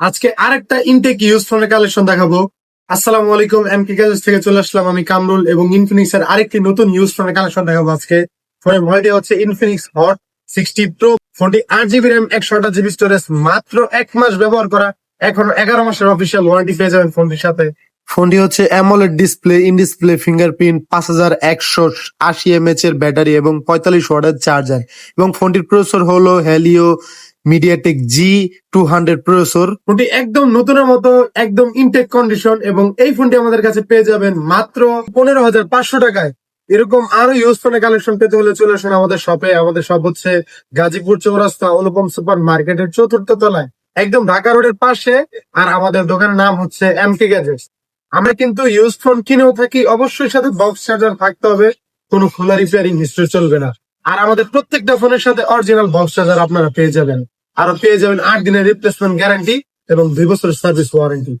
আজকে আরেকটা intact use ফোনের কালেকশন দেখাবো। আসসালামু আলাইকুম এম কে গ্যাজেটস থেকে চলে আসলাম আমি কামরুল এবং ইনফিনিক্স এর আরেকটি নতুন ইউজ ফোনের কালেকশন দেখাবো আজকে। ফোনের মডেলটি হচ্ছে ইনফিনিক্স হট সিক্সটি প্রো ফোনটি আট জিবি র্যাম একশো আঠাশ জিবি স্টোরেজ মাত্র এক মাস ব্যবহার করা। এখন এগারো মাসের অফিসিয়াল ওয়ারেন্টি পেয়ে যাবেন ফোনটির সাথে। ফোনটি হচ্ছে AMOLED display in display fingerprint পাঁচ হাজার একশো আশি এমএচ এর ব্যাটারি এবং পঁয়তাল্লিশ ওয়াটের চার্জার এবং ফোনটির প্রসেসর হলো Helio MediaTek G two hundred processor ফোনটি একদম নতুনের মতো, একদম ইনটেক কন্ডিশন এবং এই ফোনটি আমাদের কাছে পেয়ে যাবেন মাত্র পনেরো হাজার পাঁচশো টাকায়। এরকম আরও ইউজ ফোনের কালেকশন পেতে হলে চলে আসুন আমাদের শপে আমাদের শপ হচ্ছে গাজীপুর চৌরাস্তা, অনুপম সুপার মার্কেটের চতুর্থ তলায়। একদম ঢাকা রোডের পাশে আর আমাদের দোকানের নাম হচ্ছে এম কে গ্যাজেটস আমরা কিন্তু ইউজ ফোন কিনেও থাকি, অবশ্যই সাথে বক্স চার্জার থাকতে হবে, কোনো খোলা রিপেয়ারিং হিস্ট্রি চলবে না। আর আমাদের প্রত্যেকটা ফোনের সাথে অরিজিনাল বক্স চার্জার আপনারা পেয়ে যাবেন। আরও পেয়ে যাবেন আট দিনের রিপ্লেসমেন্ট গ্যারান্টি এবং দুই বছরের সার্ভিস ওয়ারেন্টি